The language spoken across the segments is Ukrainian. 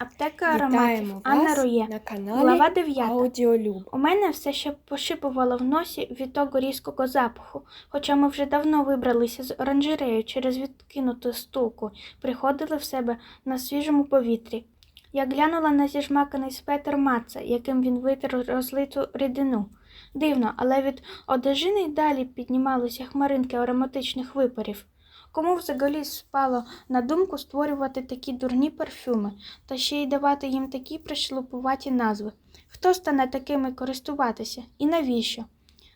Аптека ароматів. Вітаємо Анна вас Роє. на каналі Глава 9. Аудіолюб. У мене все ще пошипувало в носі від того різкого запаху, хоча ми вже давно вибралися з оранжерею через відкинуту стулку, приходили в себе на свіжому повітрі. Я глянула на зіжмаканий светр Маца, яким він витер розлиту рідину. Дивно, але від одежини й далі піднімалися хмаринки ароматичних випарів. Кому взагалі спало на думку створювати такі дурні парфюми та ще й давати їм такі пришлупуваті назви? Хто стане такими користуватися і навіщо?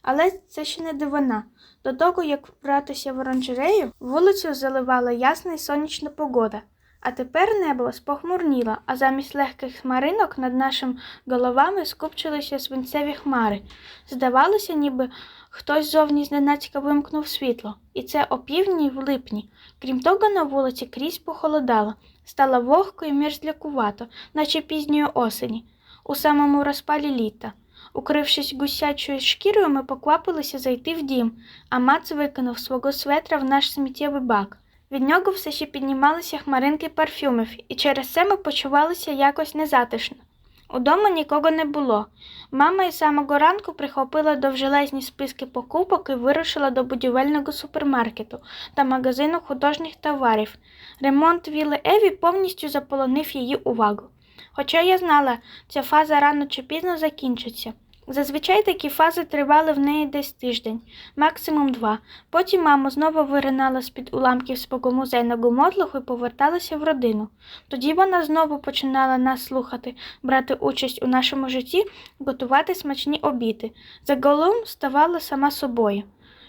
Але це ще не дивина. До того, як вбратися в оранжерею, вулицю заливала ясна й сонячна погода. А тепер небо спохмурніло, а замість легких хмаринок над нашими головами скупчилися свинцеві хмари. Здавалося, ніби хтось зовні зненацька вимкнув світло, і це о півдні в липні. Крім того, на вулиці крізь похолодало, стало вогко і мерзлякувато, наче пізньої осені, у самому розпалі літа. Укрившись гусячою шкірою, ми поквапилися зайти в дім, а Мац викинув свого светра в наш сміттєвий бак. Від нього все ще піднімалися хмаринки парфюмів, і через це ми почувалися якось незатишно. Удома нікого не було. Мама із самого ранку прихопила довжелезні списки покупок і вирушила до будівельного супермаркету та магазину художніх товарів. Ремонт віли Еві повністю заполонив її увагу. Хоча я знала, ця фаза рано чи пізно закінчиться. Зазвичай такі фази тривали в неї десь тиждень, максимум два. Потім мама знову виринала з-під уламків свого музейного мотлуху і поверталася в родину. Тоді вона знову починала нас слухати, брати участь у нашому житті, готувати смачні обіди. Загалом ставала сама собою.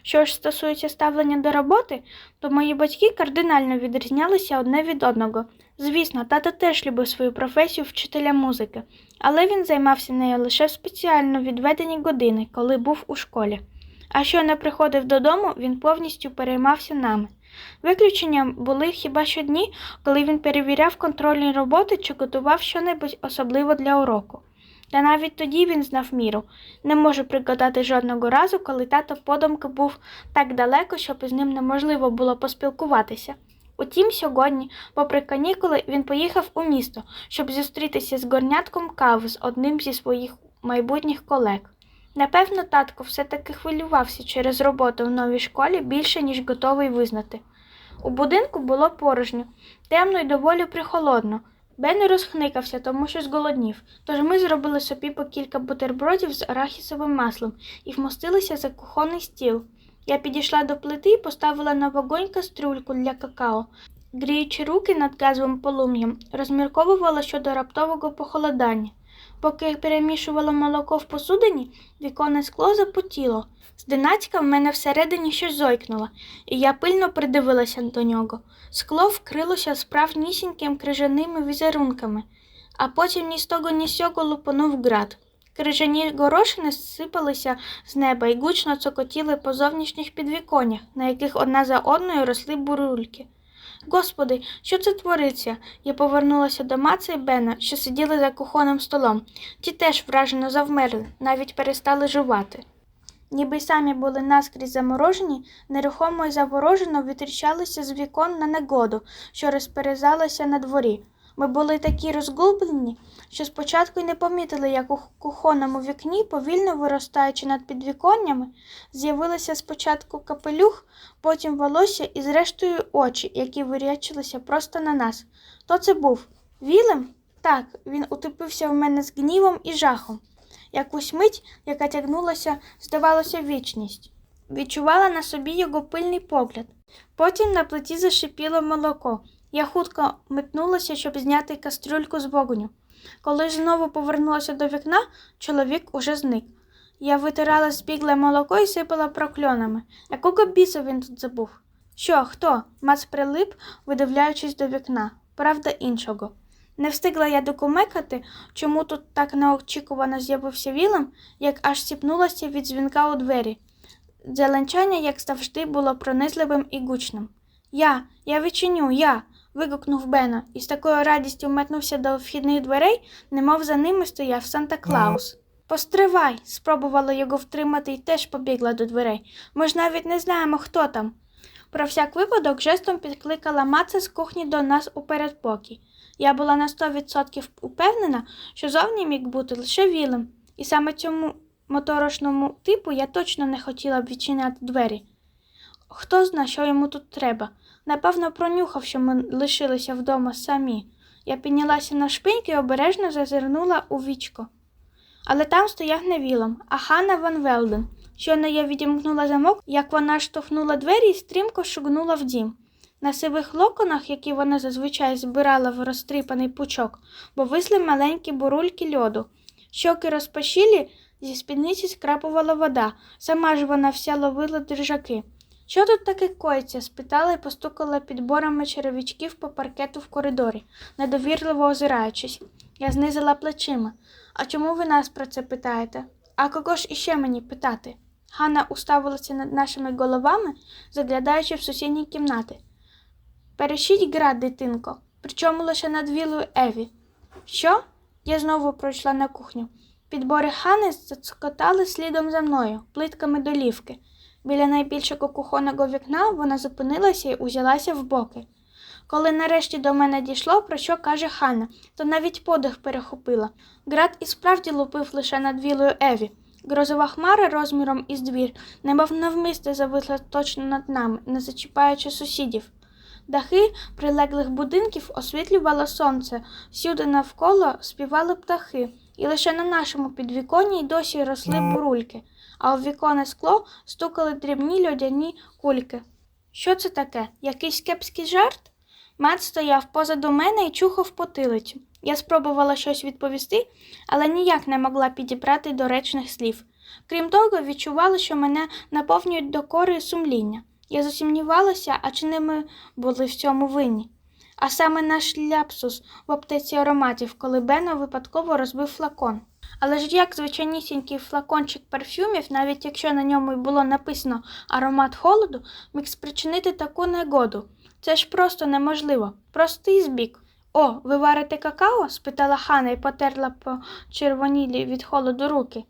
Що ж стосується ставлення до роботи, то мої батьки кардинально відрізнялися одне від одного. Звісно, тато теж любив свою професію вчителя музики, але він займався нею лише в спеціально відведені години, коли був у школі. А що не приходив додому, він повністю переймався нами. Виключенням були хіба що дні, коли він перевіряв контрольні роботи чи готував щонебудь особливо для уроку. Та навіть тоді він знав міру. Не можу пригадати жодного разу, коли тато подумки був так далеко, щоб із ним неможливо було поспілкуватися. Утім, сьогодні, попри канікули, він поїхав у місто, щоб зустрітися з горнятком кави з одним зі своїх майбутніх колег. Напевно, татко все-таки хвилювався через роботу в новій школі більше, ніж готовий визнати. У будинку було порожньо, темно й доволі прихолодно. Бен розхникався, тому що зголоднів, тож ми зробили собі по кілька бутербродів з арахісовим маслом і вмостилися за кухонний стіл. Я підійшла до плити і поставила на вогонь кастрюльку для какао. Гріючи руки над газовим полум'ям, розмірковувала щодо раптового похолодання. Поки я перемішувала молоко в посудині, віконне скло запотіло. Зненацька в мене всередині щось зойкнуло, і я пильно придивилася до нього. Скло вкрилося справнісіньким крижаними візерунками, а потім ні з того, ні з сього лупанув град. Крижані горошини сипалися з неба і гучно цокотіли по зовнішніх підвіконнях, на яких одна за одною росли бурульки. Господи, що це твориться? Я повернулася до Маца і Бена, що сиділи за кухонним столом. Ті теж вражено завмерли, навіть перестали жувати. Ніби й самі були наскрізь заморожені, нерухомо й заворожено витріщалися з вікон на негоду, що розперезалася на дворі. Ми були такі розгублені, що спочатку й не помітили, як у кухонному вікні, повільно виростаючи над підвіконнями, з'явилися спочатку капелюх, потім волосся і зрештою очі, які вирячилися просто на нас. Хто це був? Вілем? Так, він утопився в мене з гнівом і жахом. Якусь мить, яка тягнулася, здавалося, вічність. Відчувала на собі його пильний погляд. Потім на плиті зашипіло молоко. Я хутко метнулася, щоб зняти кастрюльку з вогню. Коли знову повернулася до вікна, чоловік уже зник. Я витирала збігле молоко і сипала прокльонами. Якого біса він тут забув? Що, хто? Мац прилип, видивляючись до вікна, правда іншого. Не встигла я докумекати, чому тут так неочікувано з'явився Вілем, як аж сіпнулася від дзвінка у двері. Дзеленчання, як завжди, було пронизливим і гучним. Я, я відчиню, я. Вигукнув Бена і з такою радістю метнувся до вхідних дверей, немов за ними стояв Санта Клаус. Постривай, спробувала його втримати і теж побігла до дверей. Ми ж навіть не знаємо, хто там. Про всяк випадок жестом підкликала Маца з кухні до нас у передпокій. Я була на 100% упевнена, що зовні міг бути лише Вілем, і саме цьому моторошному типу я точно не хотіла б відчиняти двері. Хто зна, що йому тут треба. Напевно, пронюхав, що ми лишилися вдома самі. Я піднялася на шпиньки і обережно зазирнула у вічко. Але там стояв не Вілом, а Ханна Ван Велден. Щойно я відімкнула замок, як вона штовхнула двері і стрімко шугнула в дім. На сивих локонах, які вона зазвичай збирала в розтріпаний пучок, бо висли маленькі бурульки льоду. Щоки розпашілі, зі спідниці скрапувала вода, сама ж вона вся ловила держаки. Що тут таке коїться? спитала і постукала підборами черевичків по паркету в коридорі, недовірливо озираючись. Я знизила плечима. А чому ви нас про це питаєте? А кого ж іще мені питати? Ганна уставилася над нашими головами, заглядаючи в сусідні кімнати. Перешіть гра, дитинко, причому лише над вілою Еві. Що? Я знову пройшла на кухню. Підбори Хани зацокотали слідом за мною, плитками долівки. Біля найбільшого кухонного вікна вона зупинилася і узялася в боки. Коли нарешті до мене дійшло, про що каже Ханна, то навіть подих перехопила. Град і справді лупив лише над вілою Еві. Грозова хмара розміром із двір, немов навмисне зависла точно над нами, не зачіпаючи сусідів. Дахи прилеглих будинків освітлювало сонце, всюди навколо співали птахи, і лише на нашому підвіконні й досі росли бурульки, а у віконне скло стукали дрібні льодяні кульки. Що це таке? Якийсь кепський жарт? Мат стояв позаду мене і чухав потилицю. Я спробувала щось відповісти, але ніяк не могла підібрати доречних слів. Крім того, відчувала, що мене наповнюють докори і сумління. Я засумнівалася, а чи не ми були в цьому винні. А саме наш ляпсус в аптеці ароматів, коли Бено випадково розбив флакон. Але ж як звичайнісінький флакончик парфюмів, навіть якщо на ньому й було написано аромат холоду, міг спричинити таку негоду. Це ж просто неможливо. Простий збіг. О, ви варите какао? спитала Хана і потерла по червонілі від холоду руки.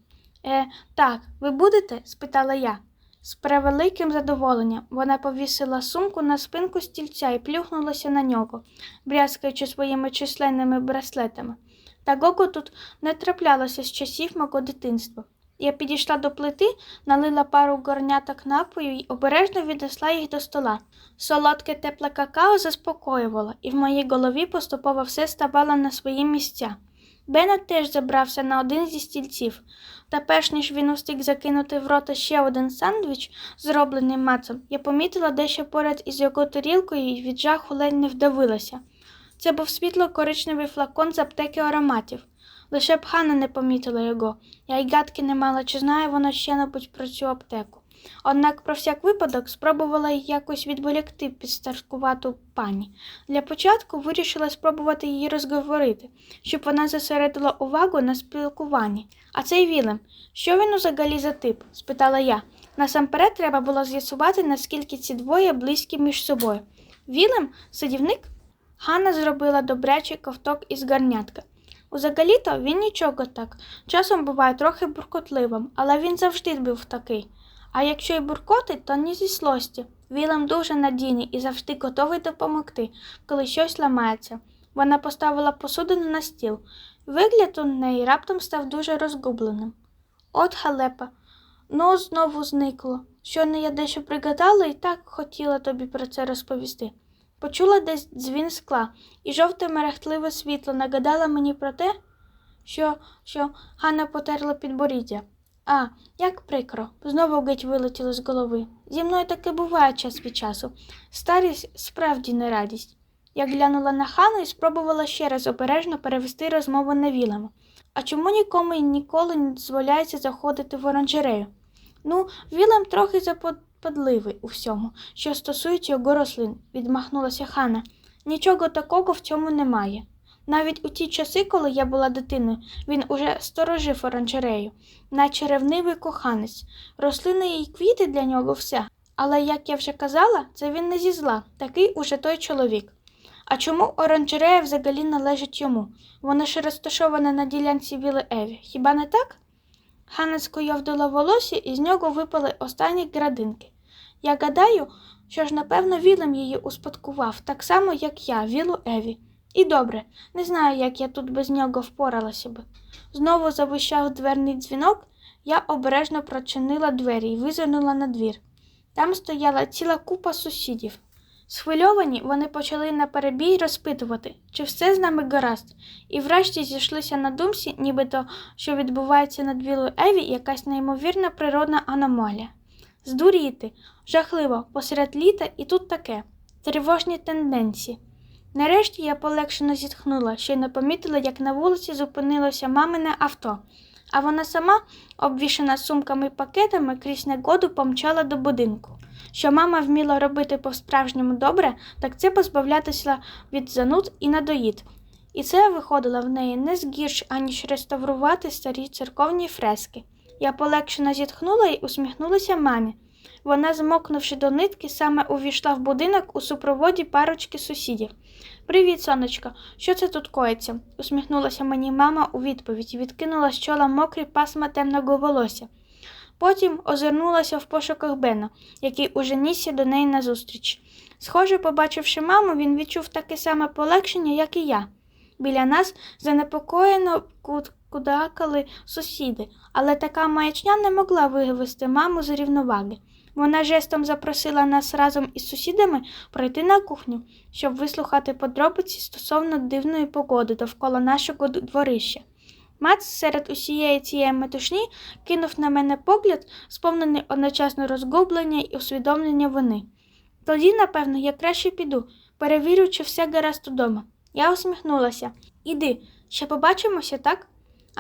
Е, так, ви будете? спитала я. З превеликим задоволенням вона повісила сумку на спинку стільця і плюхнулася на нього, брязкаючи своїми численними браслетами. Такого тут не траплялося з часів мого дитинства. Я підійшла до плити, налила пару горняток напою і обережно віднесла їх до стола. Солодке тепле какао заспокоювало, і в моїй голові поступово все ставало на свої місця. Беннет теж забрався на один зі стільців, та перш ніж він устиг закинути в рота ще один сандвіч, зроблений мацом, я помітила дещо поряд із його тарілкою і від жаху ледь не вдавилася. Це був світло-коричневий флакон з аптеки ароматів. Лише б Хана не помітила його, я й гадки не мала, чи знає вона ще небудь про цю аптеку. Однак про всяк випадок спробувала якось відволікти підстаркувату пані. Для початку вирішила спробувати її розговорити, щоб вона зосередила увагу на спілкуванні. А цей Вілем, що він взагалі за тип? спитала я. Насамперед треба було з'ясувати, наскільки ці двоє близькі між собою. Вілем сидівник? Ганна зробила добрячий ковток із гарнятка. Узагалі-то він нічого так. Часом буває трохи буркотливим, але він завжди був такий. А якщо й буркотить, то не зі злості. Вілем дуже надійний і завжди готовий допомогти, коли щось ламається. Вона поставила посудину на стіл. Вигляд у неї раптом став дуже розгубленим. От халепа, ну знову зникло. Щойно я дещо пригадала і так хотіла тобі про це розповісти. Почула десь дзвін скла, і жовте мерехтливе світло нагадало мені про те, що що Ганна потерла підборіддя. А, як прикро, знову геть вилетіло з голови. Зі мною таке буває час від часу. Старість справді не радість. Я глянула на Хану і спробувала ще раз обережно перевести розмову на Вілема. А чому нікому і ніколи не дозволяється заходити в оранжерею? Ну, Вілем трохи заподливий у всьому, що стосується його рослин, відмахнулася Хана. Нічого такого в цьому немає. Навіть у ті часи, коли я була дитиною, він уже сторожив оранжерею, наче ревнивий коханець. Рослини і квіти для нього все. Але, як я вже казала, це він не зі зла, такий уже той чоловік. А чому оранжерея взагалі належить йому? Вона ж розташована на ділянці Віли Еві, хіба не так? Ганна скойовдила волосся і з нього випали останні градинки. Я гадаю, що ж, напевно, Вілем її успадкував, так само, як я, Вілу Еві. І добре, не знаю, як я тут без нього впоралася би. Знову завищав дверний дзвінок, я обережно прочинила двері і визирнула на двір. Там стояла ціла купа сусідів. Схвильовані вони почали на перебій розпитувати, чи все з нами гаразд, і врешті зійшлися на думці, нібито що відбувається над Вілою Еві якась неймовірна природна аномалія. Здуріти, жахливо, посеред літа і тут таке тривожні тенденції. Нарешті я полегшено зітхнула, ще й не помітила, як на вулиці зупинилося мамине авто, а вона сама, обвішана сумками і пакетами, крізь негоду помчала до будинку. Що мама вміла робити по-справжньому добре, так це позбавлятися від зануд і надоїд. І це виходило в неї не згірш, аніж реставрувати старі церковні фрески. Я полегшено зітхнула і усміхнулася мамі. Вона, змокнувши до нитки, саме увійшла в будинок у супроводі парочки сусідів. Привіт, сонечко, що це тут коїться? усміхнулася мені мама у відповідь і відкинула з чола мокрі пасма темного волосся. Потім озирнулася в пошуках Бена, який уже нісся до неї назустріч. Схоже, побачивши маму, він відчув таке саме полегшення, як і я. Біля нас занепокоєно кудакали сусіди, але така маячня не могла вивести маму з рівноваги. Вона жестом запросила нас разом із сусідами пройти на кухню, щоб вислухати подробиці стосовно дивної погоди довкола нашого дворища. Мац серед усієї цієї метушні кинув на мене погляд, сповнений одночасно розгублення і усвідомлення вини. Тоді, напевно, я краще піду, перевірю, чи все гаразд удома. Я усміхнулася. Іди, ще побачимося, так?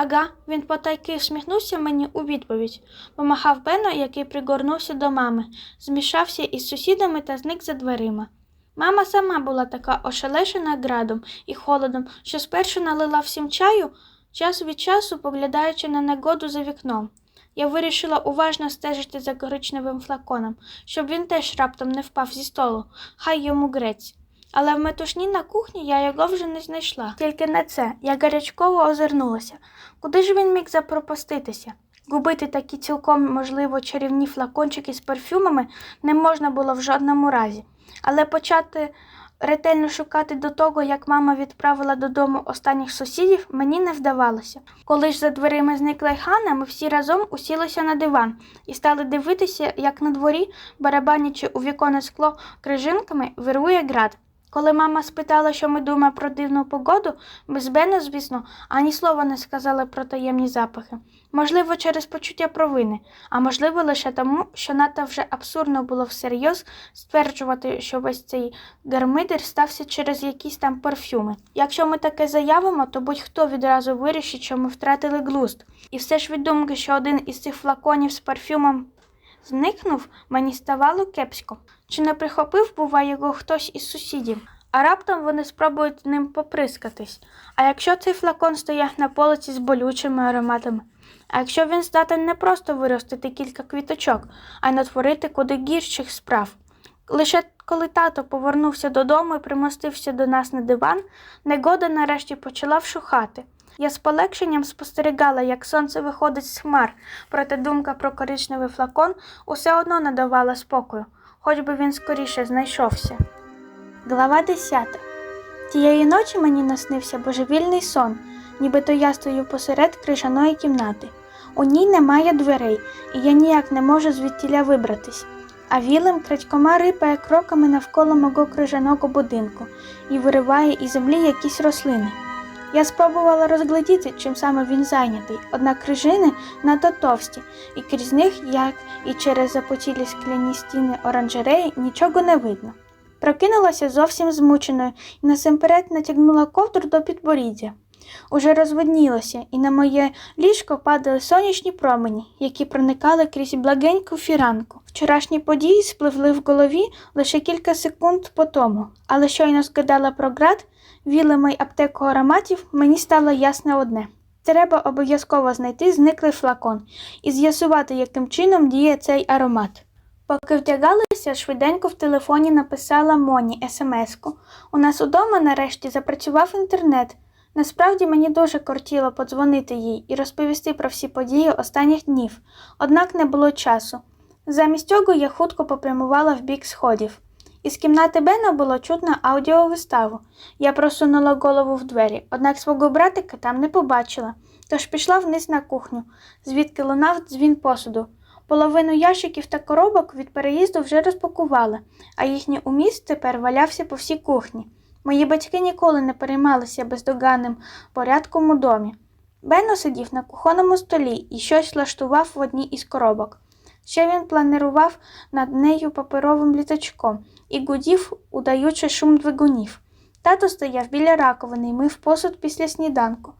Ага, він потайки всміхнувся мені у відповідь, помахав Бено, який пригорнувся до мами, змішався із сусідами та зник за дверима. Мама сама була така ошелешена градом і холодом, що спершу налила всім чаю, час від часу поглядаючи на негоду за вікном. Я вирішила уважно стежити за коричневим флаконом, щоб він теж раптом не впав зі столу, хай йому грець. Але в метушні на кухні я його вже не знайшла. Тільки на це я гарячково озирнулася. Куди ж він міг запропаститися? Губити такі цілком, можливо, чарівні флакончики з парфюмами не можна було в жодному разі. Але почати ретельно шукати до того, як мама відправила додому останніх сусідів, мені не вдавалося. Коли ж за дверима зникла й Хана, ми всі разом усілися на диван і стали дивитися, як на дворі, барабанячи у віконне скло крижинками, вирує град. Коли мама спитала, що ми думаємо про дивну погоду, ми з звісно, ані слова не сказали про таємні запахи. Можливо, через почуття провини, а можливо, лише тому, що надто вже абсурдно було всерйоз стверджувати, що весь цей гармидер стався через якісь там парфюми. Якщо ми таке заявимо, то будь-хто відразу вирішить, що ми втратили глузд. І все ж від думки, що один із цих флаконів з парфюмом зникнув, мені ставало кепсько. Чи не прихопив, бува, його хтось із сусідів? А раптом вони спробують ним поприскатись. А якщо цей флакон стояв на полиці з болючими ароматами? А якщо він здатен не просто виростити кілька квіточок, а й натворити куди гірших справ? Лише коли тато повернувся додому і примостився до нас на диван, негода нарешті почала вшухати. Я з полегшенням спостерігала, як сонце виходить з хмар, проте думка про коричневий флакон усе одно не давала спокою, хоч би він скоріше знайшовся. Глава 10. Тієї ночі мені наснився божевільний сон, нібито я стою посеред крижаної кімнати. У ній немає дверей, і я ніяк не можу звідтіля вибратись. А вілем крадькома рипає кроками навколо мого крижаного будинку і вириває із землі якісь рослини. Я спробувала розглядіти, чим саме він зайнятий, однак крижини надто товсті, і крізь них, як і через запотілі скляні стіни оранжереї, нічого не видно. Прокинулася зовсім змученою і насамперед натягнула ковдру до підборіддя. Уже розвиднілося, і на моє ліжко падали сонячні промені, які проникали крізь благеньку фіранку. Вчорашні події спливли в голові лише кілька секунд по тому, але щойно згадала про град, вілими й аптеку ароматів, мені стало ясне одне. Треба обов'язково знайти зниклий флакон і з'ясувати, яким чином діє цей аромат. Поки вдягалася, швиденько в телефоні написала Моні смс-ку. У нас удома нарешті запрацював інтернет. Насправді мені дуже кортіло подзвонити їй і розповісти про всі події останніх днів, однак не було часу. Замість цього я хутко попрямувала в бік сходів. Із кімнати Бена було чутно аудіовиставу. Я просунула голову в двері, однак свого братика там не побачила, тож пішла вниз на кухню, звідки лунав дзвін посуду. Половину ящиків та коробок від переїзду вже розпакували, а їхній уміст тепер валявся по всій кухні. Мої батьки ніколи не переймалися бездоганним порядком у домі. Бено сидів на кухонному столі і щось влаштував в одній із коробок. Ще він планував над нею паперовим літачком і гудів, удаючи шум двигунів. Тато стояв біля раковини і мив посуд після сніданку.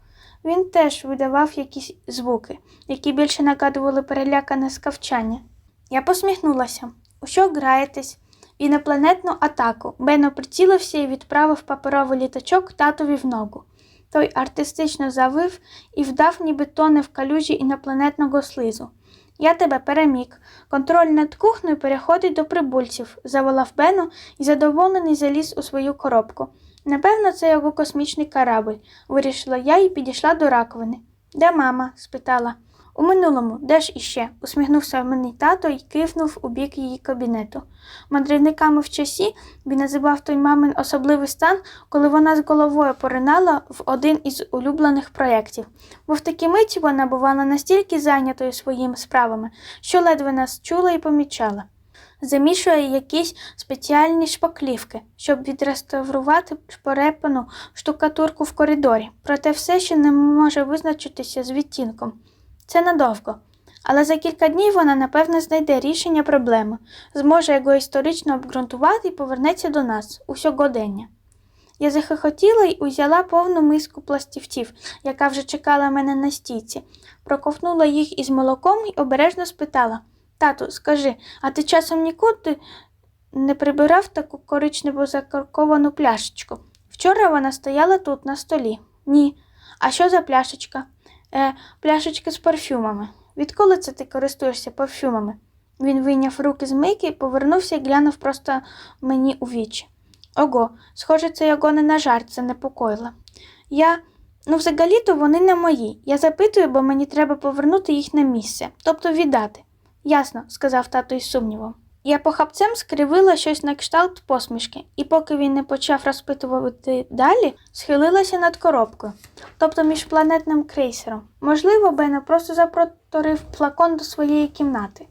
Він теж видавав якісь звуки, які більше нагадували перелякане скавчання. Я посміхнулася. У що граєтесь? Інопланетну атаку. Бено прицілився і відправив паперовий літачок татові в ногу. Той артистично завив і вдав, ніби тоне в калюжі інопланетного слизу. Я тебе переміг. Контроль над кухнею переходить до прибульців, заволав Бено і задоволений заліз у свою коробку. Напевно, це його космічний корабль, вирішила я і підійшла до раковини. Де мама? спитала. У минулому, де ж іще? усміхнувся мені тато і кивнув у бік її кабінету. Мандрівниками в часі він називав той мамин особливий стан, коли вона з головою поринала в один із улюблених проєктів, бо в такі миті вона бувала настільки зайнятою своїми справами, що ледве нас чула і помічала. Замішує якісь спеціальні шпаклівки, щоб відреставрувати шпорепану штукатурку в коридорі, проте все ще не може визначитися з відтінком. Це надовго. Але за кілька днів вона, напевне, знайде рішення проблеми, зможе його історично обґрунтувати і повернеться до нас у сьогодення. Я захихотіла й узяла повну миску пластівців, яка вже чекала мене на стійці, проковтнула їх із молоком і обережно спитала Тату, скажи, а ти часом нікуди не прибирав таку коричневу закарковану пляшечку? Вчора вона стояла тут, на столі. Ні. А що за пляшечка? Е, пляшечка з парфюмами. Відколи це ти користуєшся парфюмами? Він вийняв руки з мийки, повернувся і глянув просто мені у вічі. Ого, схоже, це його не на жарт занепокоїло. Я. Ну, взагалі-то вони не мої. Я запитую, бо мені треба повернути їх на місце, тобто віддати. Ясно, сказав тато із сумнівом. Я похапцем скривила щось на кшталт посмішки, і поки він не почав розпитувати далі, схилилася над коробкою, тобто міжпланетним крейсером. Можливо, Бена просто запроторив флакон до своєї кімнати.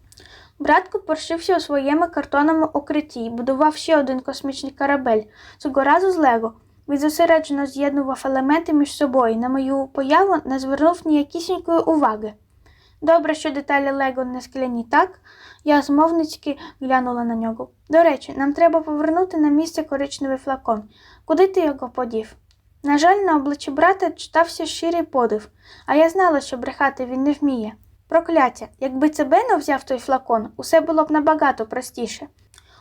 Братко поршився у своєму картонному укритті і будував ще один космічний корабель, цього разу з Лего. Він зосереджено з'єднував елементи між собою, на мою появу не звернув ніякісінької уваги. Добре, що деталі Лего не скляні, так? Я змовницьки глянула на нього. До речі, нам треба повернути на місце коричневий флакон. Куди ти його подів? На жаль, на обличчі брата читався щирий подив, а я знала, що брехати він не вміє. Прокляття, якби це Бено взяв той флакон, усе було б набагато простіше.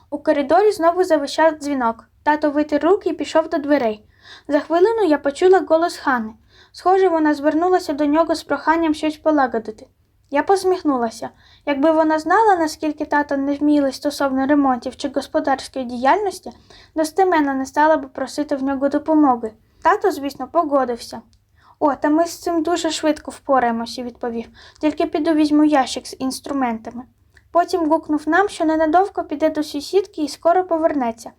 У коридорі знову завищав дзвінок. Тато витер руки і пішов до дверей. За хвилину я почула голос Хани. Схоже, вона звернулася до нього з проханням щось полагодити. Я посміхнулася. Якби вона знала, наскільки тато не вміли стосовно ремонтів чи господарської діяльності, достеменно не стала б просити в нього допомоги. Тато, звісно, погодився. О, та ми з цим дуже швидко впораємося, відповів. Тільки піду візьму ящик з інструментами. Потім гукнув нам, що ненадовго піде до сусідки і скоро повернеться.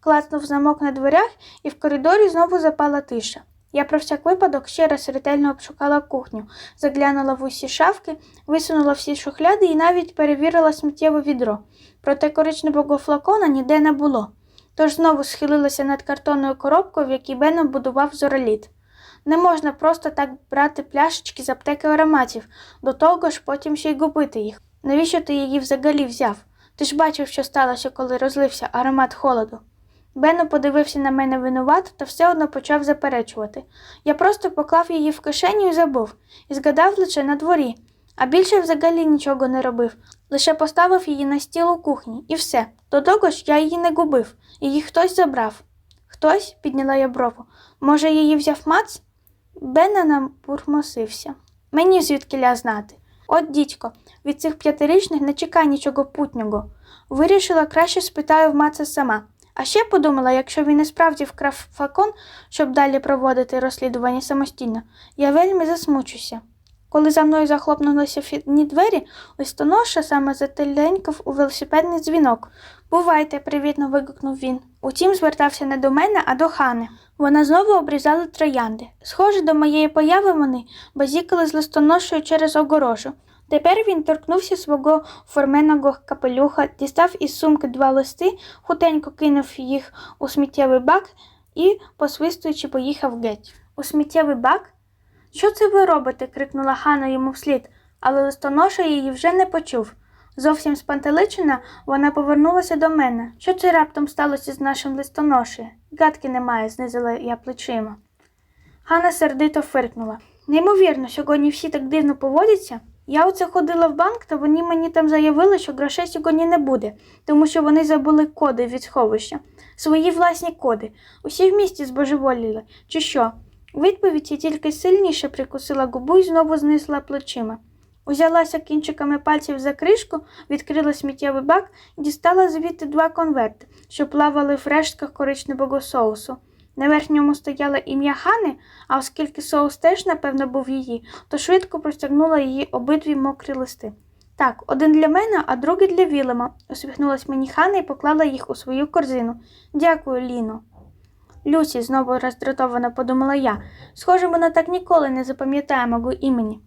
Клацнув замок на дверях, і в коридорі знову запала тиша. Я про всяк випадок ще раз ретельно обшукала кухню, заглянула в усі шафки, висунула всі шухляди і навіть перевірила сміттєве відро. Проте коричневого флакона ніде не було. Тож знову схилилася над картонною коробкою, в якій Беном будував зороліт. Не можна просто так брати пляшечки з аптеки ароматів, до того ж потім ще й губити їх. Навіщо ти її взагалі взяв? Ти ж бачив, що сталося, коли розлився аромат холоду. Бено подивився на мене винувато та все одно почав заперечувати. Я просто поклав її в кишеню і забув, і згадав лише на дворі, а більше взагалі нічого не робив, лише поставив її на стіл у кухні, і все. До того ж я її не губив, її хтось забрав. Хтось, підняла я брову. Може, її взяв Мац? Бена набурмосився. Мені звідкиля знати. От, дідько, від цих п'ятирічних не чекай нічого путнього. Вирішила, краще спитаю в Маца сама. А ще подумала, якщо він і справді вкрав флакон, щоб далі проводити розслідування самостійно, я вельми засмучуся. Коли за мною захлопнулися вхідні двері, листоноша саме зателенькав у велосипедний дзвінок. Бувайте, привітно вигукнув він. Утім, звертався не до мене, а до хани. Вона знову обрізала троянди. Схоже, до моєї появи вони базікали з листоношою через огорожу. Тепер він торкнувся свого форменого капелюха, дістав із сумки два листи, хутенько кинув їх у сміттєвий бак і, посвистуючи, поїхав геть. У сміттєвий бак? Що це ви робите? крикнула Хана йому вслід, але листоноша її вже не почув. Зовсім спантеличена, вона повернулася до мене. Що це раптом сталося з нашим листоношею? Гадки немає, знизила я плечима. Ганна сердито фиркнула. Неймовірно, сьогодні всі так дивно поводяться. Я оце ходила в банк, то вони мені там заявили, що грошей сьогодні не буде, тому що вони забули коди від сховища. Свої власні коди. Усі в місті збожеволіли. Чи що? Відповідь я тільки сильніше прикусила губу і знову знесла плечима. Узялася кінчиками пальців за кришку, відкрила сміттєвий бак і дістала звідти два конверти, що плавали в рештках коричневого соусу. На верхньому стояло ім'я Хани, а оскільки соус теж, напевно, був її, то швидко простягнула її обидві мокрі листи. Так, один для мене, а другий для Вілема, усміхнулась мені Хана і поклала їх у свою корзину. Дякую, Ліно. Люсі, знову роздратовано подумала я. Схоже, вона так ніколи не запам'ятає мого імені.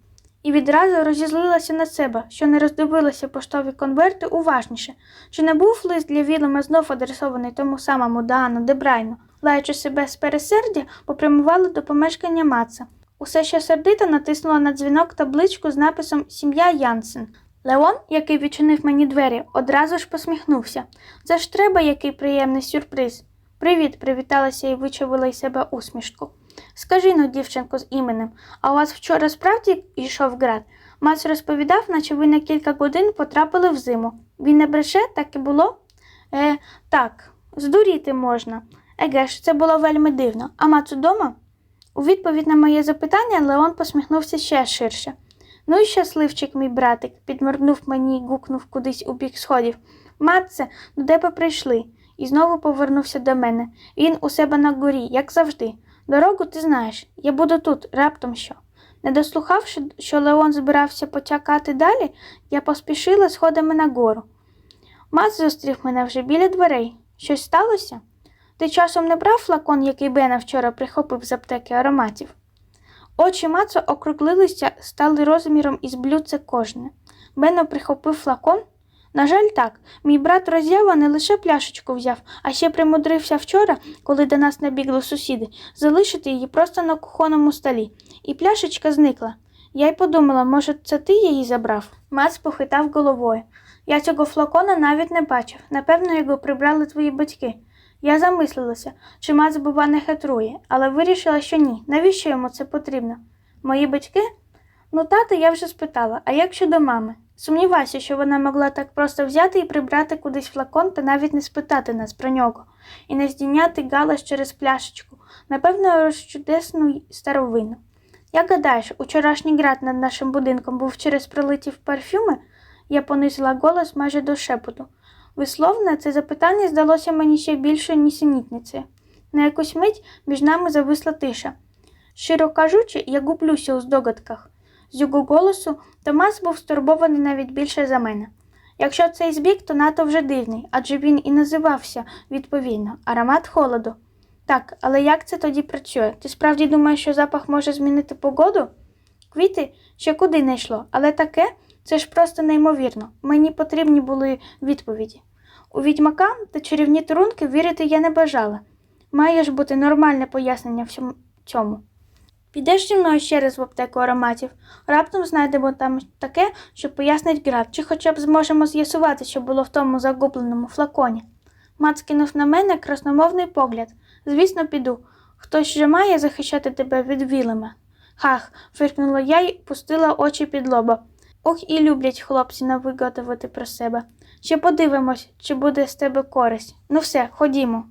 І відразу розізлилася на себе, що не роздивилася поштові конверти уважніше, чи не був лист для Вілема знов адресований тому самому Даану Дебрайну. Лаючи себе з пересердя, попрямувала до помешкання Маца. Усе ще сердито натиснула на дзвінок табличку з написом Сім'я Янсен. Леон, який відчинив мені двері, одразу ж посміхнувся. Це ж треба який приємний сюрприз. Привіт, привіталася і вичавила із себе усмішку. Скажи ну, дівчинко з іменем, а у вас вчора справді йшов град? Мац розповідав, наче ви на кілька годин потрапили в зиму. Він не бреше, так і було? Е, так, здуріти можна. Еге ж, це було вельми дивно. А Мац удома? У відповідь на моє запитання Леон посміхнувся ще ширше. Ну і щасливчик, мій братик, підморгнув мені і гукнув кудись у бік сходів. Матце, до тебе прийшли. І знову повернувся до мене. Він у себе на горі, як завжди. Дорогу ти знаєш, я буду тут, раптом що. Не дослухавши, що Леон збирався потякати далі, я поспішила сходами нагору. Мат зустрів мене вже біля дверей. Щось сталося? Ти часом не брав флакон, який Бена вчора прихопив з аптеки ароматів? Очі Мацо округлилися, стали розміром із блюдце кожне. Бено прихопив флакон? На жаль, так. Мій брат роззява не лише пляшечку взяв, а ще примудрився вчора, коли до нас набігли сусіди, залишити її просто на кухонному столі. І пляшечка зникла. Я й подумала, може, це ти її забрав? Мац похитав головою. Я цього флакона навіть не бачив. Напевно, його прибрали твої батьки. Я замислилася, чи Мац, бува, не хитрує, але вирішила, що ні. Навіщо йому це потрібно? Мої батьки? Ну, тата, я вже спитала, а як щодо мами? Сумніваюся, що вона могла так просто взяти і прибрати кудись флакон та навіть не спитати нас про нього, і не здійняти галас через пляшечку, напевно, розчудесну старовину. Як гадаєш, учорашній град над нашим будинком був через пролитів парфюми? Я понизила голос майже до шепоту. Висловне, це запитання здалося мені ще більшою нісенітницею. На якусь мить між нами зависла тиша. Щиро кажучи, я гублюся у здогадках. З його голосу Томас був стурбований навіть більше за мене. Якщо цей збіг, то НАТО вже дивний, адже він і називався відповідно аромат холоду. Так, але як це тоді працює? Ти справді думаєш, що запах може змінити погоду? Квіти ще куди не йшло, але таке це ж просто неймовірно. Мені потрібні були відповіді. У відьмака та чарівні трунки вірити я не бажала. Має ж бути нормальне пояснення всьому цьому. Підеш зі мною ще раз в аптеку ароматів. Раптом знайдемо там таке, що пояснить град, чи хоча б зможемо з'ясувати, що було в тому загубленому флаконі. Мац кинув на мене красномовний погляд. Звісно, піду. Хтось же має захищати тебе від вілема. Хах, фиркнула я й пустила очі під лоба. Ох, і люблять хлопці навигадувати про себе. Ще подивимось, чи буде з тебе користь. Ну все, ходімо.